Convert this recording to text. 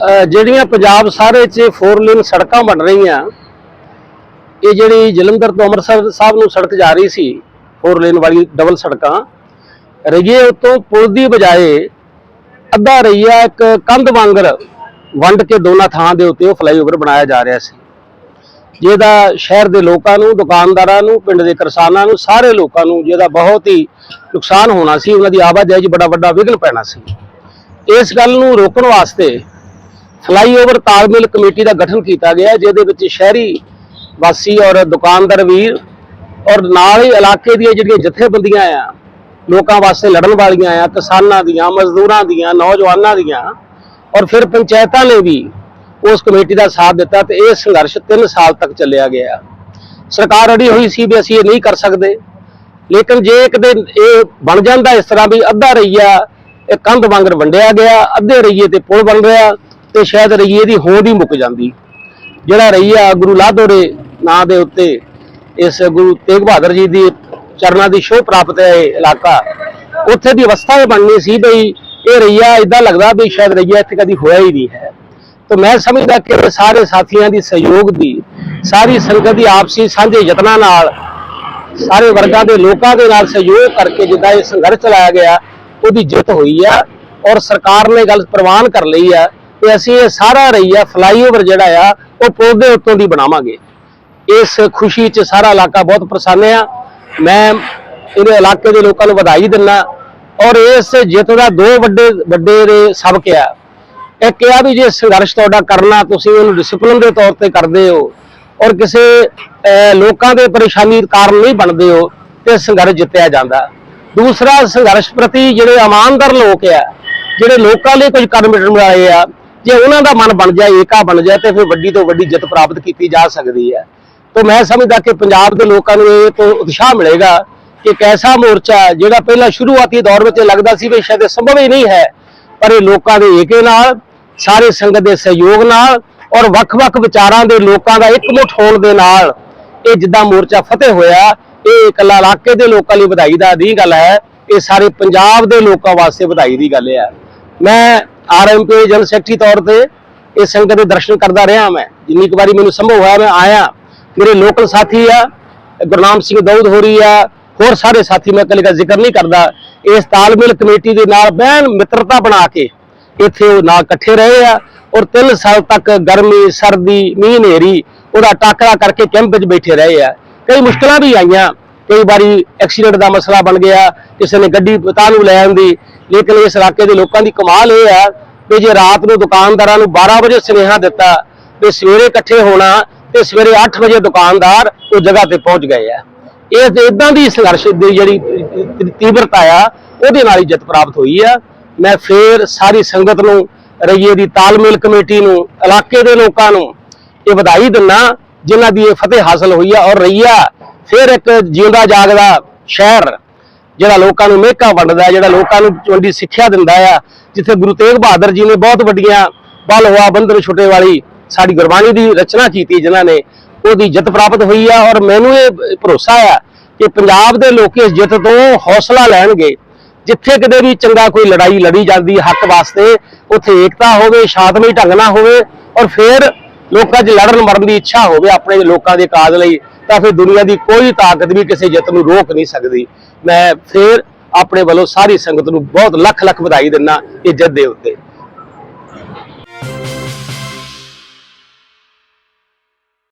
ਜਿਹੜੀਆਂ ਪੰਜਾਬ ਸਾਰੇ 'ਚ ਫੋਰ ਲੇਨ ਸੜਕਾਂ ਬਣ ਰਹੀਆਂ, ਇਹ ਜਿਹੜੀ ਜਲੰਧਰ ਤੋਂ ਅੰਮ੍ਰਿਤਸਰ ਸਾਹਿਬ ਨੂੰ ਸੜਕ ਜਾ ਰਹੀ ਸੀ ਫੋਰ ਲੇਨ ਵਾਲੀ ਡਬਲ ਸੜਕਾਂ ਰਈਏ ਉਤੋਂ ਪੁਲ ਦੀ ਬਜਾਏ ਅੱਧਾ ਰਈਆ ਇੱਕ ਕੰਧ ਵਾਂਗਰ ਵੰਡ ਕੇ ਦੋਨਾਂ ਥਾਂ ਦੇ ਉੱਤੇ ਉਹ ਫਲਾਈਓਵਰ ਬਣਾਇਆ ਜਾ ਰਿਹਾ ਸੀ। ਜਿਹਦਾ ਸ਼ਹਿਰ ਦੇ ਲੋਕਾਂ ਨੂੰ, ਦੁਕਾਨਦਾਰਾਂ ਨੂੰ, ਪਿੰਡ ਦੇ ਕਿਸਾਨਾਂ ਨੂੰ, ਸਾਰੇ ਲੋਕਾਂ ਨੂੰ ਜਿਹਦਾ ਬਹੁਤ ਹੀ ਨੁਕਸਾਨ ਹੋਣਾ ਸੀ, ਉਹਨਾਂ ਦੀ ਆਵਾਜਾਈ 'ਚ ਬੜਾ ਵੱਡਾ ਵਿਘਨ ਪੈਣਾ ਸੀ। ਇਸ ਗੱਲ ਨੂੰ ਰੋਕਣ ਵਾਸਤੇ ਫਲਾਈਓਵਰ ਤਾਲਮੇਲ ਕਮੇਟੀ ਦਾ ਗਠਨ ਕੀਤਾ ਗਿਆ ਜਿਹਦੇ ਵਿੱਚ ਸ਼ਹਿਰੀ ਵਾਸੀ ਔਰ ਦੁਕਾਨਦਾਰ ਵੀਰ ਔਰ ਨਾਲ ਹੀ ਇਲਾਕੇ ਦੀਆਂ ਜਿਹੜੀਆਂ ਜਥੇਬੰਦੀਆਂ ਆ, ਲੋਕਾਂ ਵਾਸਤੇ ਲੜਨ ਵਾਲੀਆਂ ਆ, ਕਿਸਾਨਾਂ ਦੀਆਂ, ਮਜ਼ਦੂਰਾਂ ਦੀਆਂ, ਨੌਜਵਾਨਾਂ ਦੀਆਂ ਔਰ ਫਿਰ ਪੰਚਾਇਤਾਂ ਨੇ ਵੀ ਉਸ ਕਮੇਟੀ ਦਾ ਸਾਥ ਦਿੱਤਾ ਤੇ ਇਹ ਸੰਘਰਸ਼ 3 ਸਾਲ ਤੱਕ ਚੱਲਿਆ ਗਿਆ। ਸਰਕਾਰ ਅੜੀ ਹੋਈ ਸੀ ਵੀ ਅਸੀਂ ਇਹ ਨਹੀਂ ਕਰ ਸਕਦੇ, ਲੇਕਿਨ ਜੇ ਇੱਕ ਦਿਨ ਇਹ ਬਣ ਜਾਂਦਾ ਇਸ ਤਰ੍ਹਾਂ ਵੀ ਅੱਧਾ ਰਈਆ ਇਹ ਕੰਧ ਵਾਂਗਰ ਵੰਡਿਆ ਗਿਆ, ਅੱਧੇ ਰਈਏ ਤੇ ਪੁਲ ਬਣ ਰਿਹਾ ਤੇ ਸ਼ਾਇਦ ਰਈਏ ਦੀ ਹੋਂਦ ਹੀ ਮੁੱਕ ਜਾਂਦੀ। ਜਿਹੜਾ ਰਈਆ ਗੁਰੂ ਲਾਧੋਰੇ ਨਾਂ ਦੇ ਉੱਤੇ, ਇਸ ਗੁਰੂ ਤੇਗ ਬਹਾਦਰ ਜੀ ਦੀ ਚਰਨਾਂ ਦੀ ਸ਼ੋਅ ਪ੍ਰਾਪਤ ਹੈ ਇਹ ਇਲਾਕਾ। ਉੱਥੇ ਦੀ ਅਵਸਥਾ ਇਹ ਬਣਨੀ ਸੀ ਬਈ, ਇਹ ਰਈਆ ਇਦਾਂ ਲੱਗਦਾ ਵੀ ਸ਼ਾਇਦ ਰਈਆ ਇੱਥੇ ਕਦੀ ਹੋਇਆ ਹੀ ਨਹੀਂ ਹੈ। ਤਾਂ ਮੈਂ ਸਮਝਦਾ ਕਿ ਸਾਰੇ ਸਾਥੀਆਂ ਦੀ ਸਹਿਯੋਗ ਦੀ, ਸਾਰੀ ਸੰਗਤ ਦੀ ਆਪਸੀ ਸਾਂਝੇ ਯਤਨਾਂ ਨਾਲ, ਸਾਰੇ ਵਰਗਾਂ ਦੇ ਲੋਕਾਂ ਦੇ ਨਾਲ ਸਹਿਯੋਗ ਕਰਕੇ ਜਿੱਦਾਂ ਇਹ ਸੰਘਰਸ਼ ਚਲਾਇਆ ਗਿਆ, ਉਹਦੀ ਜਿੱਤ ਹੋਈ ਆ ਔਰ ਸਰਕਾਰ ਨੇ ਗੱਲ ਪ੍ਰਵਾਨ ਕਰ ਲਈ ਆ। ਕਿ ਅਸੀਂ ਇਹ ਸਾਰਾ ਰਈਆ ਫਲਾਈਓਵਰ ਜਿਹੜਾ ਆ, ਉਹ ਪੁਲ ਦੇ ਉੱਤੋਂ ਦੀ ਬਣਾਵਾਂਗੇ। ਇਸ ਖੁਸ਼ੀ 'ਚ ਸਾਰਾ ਇਲਾਕਾ ਬਹੁਤ ਪ੍ਰਸੰਨ ਆ। ਮੈਂ ਇਹਦੇ ਇਲਾਕੇ ਦੇ ਲੋਕਾਂ ਨੂੰ ਵਧਾਈ ਦਿੰਦਾ ਔਰ ਇਸ ਜਿੱਤ ਦਾ ਦੋ ਵੱਡੇ ਵੱਡੇ ਦੇ ਸਬਕ ਆ। ਇਹ ਕਿਹਾ ਵੀ ਜੇ ਸੰਘਰਸ਼ ਤੁਹਾਡਾ ਕਰਨਾ, ਤੁਸੀਂ ਉਹਨੂੰ ਡਿਸਪਲਿਨ ਦੇ ਤੌਰ ਤੇ ਕਰਦੇ ਹੋ। ਔਰ ਕਿਸੇ ਲੋਕਾਂ ਦੇ ਪਰੇਸ਼ਾਨੀ ਕਾਰਨ ਨਹੀਂ ਬਣਦੇ ਹੋ, ਤੇ ਸੰਘਰਸ਼ ਜਿੱਤਿਆ ਜਾਂਦਾ। ਦੂਸਰਾ, ਸੰਘਰਸ਼ ਪ੍ਰਤੀ ਜਿਹੜੇ ਇਮਾਨਦਾਰ ਲੋਕ ਆ, ਜਿਹੜੇ ਲੋਕਾਂ ਲਈ ਕੁਝ ਕਰਨ ਮਿਟਣ ਵਾਲੇ ਆ ਜੇ ਉਹਨਾਂ ਦਾ ਮਨ ਬਣ ਜਾਏ, ਏਕਾ ਬਣ ਜਾਏ, ਤੇ ਫਿਰ ਵੱਡੀ ਤੋਂ ਵੱਡੀ ਜਿੱਤ ਪ੍ਰਾਪਤ ਕੀਤੀ ਜਾ ਸਕਦੀ ਹੈ। ਤਾਂ ਮੈਂ ਸਮਝਦਾ ਕਿ ਪੰਜਾਬ ਦੇ ਲੋਕਾਂ ਨੂੰ ਇਹ ਤੋਂ ਉਤਸ਼ਾਹ ਮਿਲੇਗਾ ਕਿ ਇੱਕ ਐਸਾ ਮੋਰਚਾ ਜਿਹੜਾ ਪਹਿਲਾਂ ਸ਼ੁਰੂਆਤੀ ਦੌਰ ਵਿੱਚ ਲੱਗਦਾ ਸੀ ਵੀ ਸ਼ਾਇਦ ਇਹ ਸੰਭਵ ਹੀ ਨਹੀਂ ਹੈ, ਪਰ ਇਹ ਲੋਕਾਂ ਦੇ ਏਕੇ ਨਾਲ, ਸਾਰੇ ਸੰਗਤ ਦੇ ਸਹਿਯੋਗ ਨਾਲ ਔਰ ਵੱਖ-ਵੱਖ ਵਿਚਾਰਾਂ ਦੇ ਲੋਕਾਂ ਦਾ ਇਕਮੁੱਠ ਹੋਣ ਦੇ ਨਾਲ ਇਹ ਜਿੱਦਾਂ ਮੋਰਚਾ ਫਤਿਹ ਹੋਇਆ, ਇਹ ਇਕੱਲਾ ਇਲਾਕੇ ਦੇ ਲੋਕਾਂ ਲਈ ਵਧਾਈ ਦਾ ਨਹੀਂ ਗੱਲ ਹੈ, ਇਹ ਸਾਰੇ ਪੰਜਾਬ ਦੇ ਲੋਕਾਂ ਵਾਸਤੇ ਵਧਾਈ ਦੀ ਗੱਲ ਹੈ। ਮੈਂ ਆਰਐਮਪੀ ਜਨਰਲ ਸੈਕਟਰੀ ਤੌਰ ਤੇ ਇਹ ਸੰਗਤ ਦੇ ਦਰਸ਼ਨ ਕਰਦਾ ਰਿਹਾ ਮੈਂ। ਜਿੰਨੀ ਕੁ ਵਾਰੀ ਮੈਨੂੰ ਸੰਭਵ ਹੋਇਆ ਮੈਂ ਆਇਆ। ਮੇਰੇ ਲੋਕਲ ਸਾਥੀ ਆ, ਗੁਰਨਾਮ ਸਿੰਘ ਦਊਦ ਹੋਰੀ ਆ, ਹੋਰ ਸਾਰੇ ਸਾਥੀ ਮੈਂ ਇਕੱਲੇ ਦਾ ਜ਼ਿਕਰ ਨਹੀਂ ਕਰਦਾ। ਇਸ ਤਾਲਮੇਲ ਕਮੇਟੀ ਦੇ ਨਾਲ ਬਹਿਨ ਮਿੱਤਰਤਾ ਬਣਾ ਕੇ ਇੱਥੇ ਉਹ ਨਾਲ ਇਕੱਠੇ ਰਹੇ ਆ ਔਰ 3 ਸਾਲ ਤੱਕ ਗਰਮੀ, ਸਰਦੀ, ਮੀਂਹ, ਹਨੇਰੀ, ਉਹਦਾ ਟਾਕਰਾ ਕਰਕੇ ਕੈਂਪ ਵਿੱਚ ਬੈਠੇ ਰਹੇ ਆ। ਕਈ ਮੁਸ਼ਕਲਾਂ ਵੀ ਆਈਆਂ। ਕਈ ਵਾਰੀ ਐਕਸੀਡੈਂਟ ਦਾ ਮਸਲਾ ਬਣ ਗਿਆ, ਕਿਸੇ ਨੇ ਗੱਡੀ ਪਤਾ ਨੂੰ ਲੈ ਆਂਦੀ ਲੇਕਿਨ ਇਸ ਇਲਾਕੇ ਦੇ ਲੋਕਾਂ ਦੀ ਕਮਾਲ ਇਹ ਆ ਕਿ ਜੇ ਰਾਤ ਨੂੰ ਦੁਕਾਨਦਾਰਾਂ ਨੂੰ 12 ਵਜੇ ਸੁਨੇਹਾ ਦਿੱਤਾ ਤੇ ਸਵੇਰੇ ਇਕੱਠੇ ਹੋਣਾ ਤੇ ਸਵੇਰੇ 8 ਵਜੇ ਦੁਕਾਨਦਾਰ ਉਹ ਜਗ੍ਹਾ ਤੇ ਪਹੁੰਚ ਗਏ ਆ। ਇਹ ਇਦਾਂ ਦੀ ਸੰਘਰਸ਼ ਦੀ ਜਿਹੜੀ ਤੀਬਰਤਾ ਆ, ਉਹਦੇ ਨਾਲ ਹੀ ਜਿੱਤ ਪ੍ਰਾਪਤ ਹੋਈ ਆ। ਮੈਂ ਫੇਰ ਸਾਰੀ ਸੰਗਤ ਨੂੰ, ਰਈਏ ਦੀ ਤਾਲਮੇਲ ਕਮੇਟੀ ਨੂੰ, ਇਲਾਕੇ ਦੇ ਲੋਕਾਂ ਨੂੰ ਇਹ ਵਧਾਈ ਦਿੰਨਾ, ਜਿਨ੍ਹਾਂ ਦੀ ਇਹ ਫਤਿਹ ਹਾਸਲ ਹੋਈ ਆ ਔਰ ਰਈਆ ਫਿਰ ਇੱਕ ਜਿਉਂਦਾ ਜਾਗਦਾ ਸ਼ਹਿਰ ਜਿਹੜਾ ਲੋਕਾਂ ਨੂੰ ਮਹਿਕਾ ਵੰਡਦਾ ਜਿਹੜਾ ਲੋਕਾਂ ਨੂੰ ਚੰਡੀ ਸਿੱਖਿਆ ਦਿੰਦਾ ਆ ਜਿੱਥੇ ਗੁਰੂ ਤੇਗ ਬਹਾਦਰ ਜੀ ਨੇ ਬਹੁਤ ਵੱਡੀਆਂ ਬਲ ਹੋਆ ਬੰਦਰ ਛੁੱਟੇ ਵਾਲੀ ਸਾਡੀ ਗੁਰਬਾਣੀ ਦੀ ਰਚਨਾ ਕੀਤੀ, ਜਿਨ੍ਹਾਂ ਨੇ ਉਹਦੀ ਜਿੱਤ ਪ੍ਰਾਪਤ ਹੋਈ ਆ। ਔਰ ਮੈਨੂੰ ਇਹ ਭਰੋਸਾ ਆ ਕਿ ਪੰਜਾਬ ਦੇ ਲੋਕ ਇਸ ਜਿੱਤ ਤੋਂ ਹੌਸਲਾ ਲੈਣਗੇ। ਜਿੱਥੇ ਕਿਤੇ ਵੀ ਚੰਗਾ ਕੋਈ ਲੜਾਈ ਲੜੀ ਜਾਂਦੀ, ਹੱਕ ਵਾਸਤੇ ਉੱਥੇ ਏਕਤਾ ਹੋਵੇ, ਸ਼ਾਂਤਮਈ ਢੰਗ ਨਾਲ ਹੋਵੇ, ਔਰ ਫਿਰ ਲੋਕਾਂ 'ਚ ਲੜਨ ਮਰਨ ਦੀ ਇੱਛਾ ਹੋਵੇ, ਆਪਣੇ ਲੋਕਾਂ ਦੇ ਕਾਜ ਲਈ ਤਾਂ ਫਿਰ ਦੁਨੀਆ ਦੀ ਕੋਈ ਤਾਕਤ ਵੀ ਕਿਸੇ ਜਿੱਤ ਨੂੰ ਰੋਕ ਨਹੀਂ ਸਕਦੀ। ਮੈਂ ਫਿਰ ਆਪਣੇ ਵੱਲੋਂ ਸਾਰੀ ਸੰਗਤ ਨੂੰ ਬਹੁਤ ਲੱਖ ਲੱਖ ਵਧਾਈ ਦਿੰਦਾ ਇਹ ਜਿੱਤ ਦੇ ਉੱਤੇ।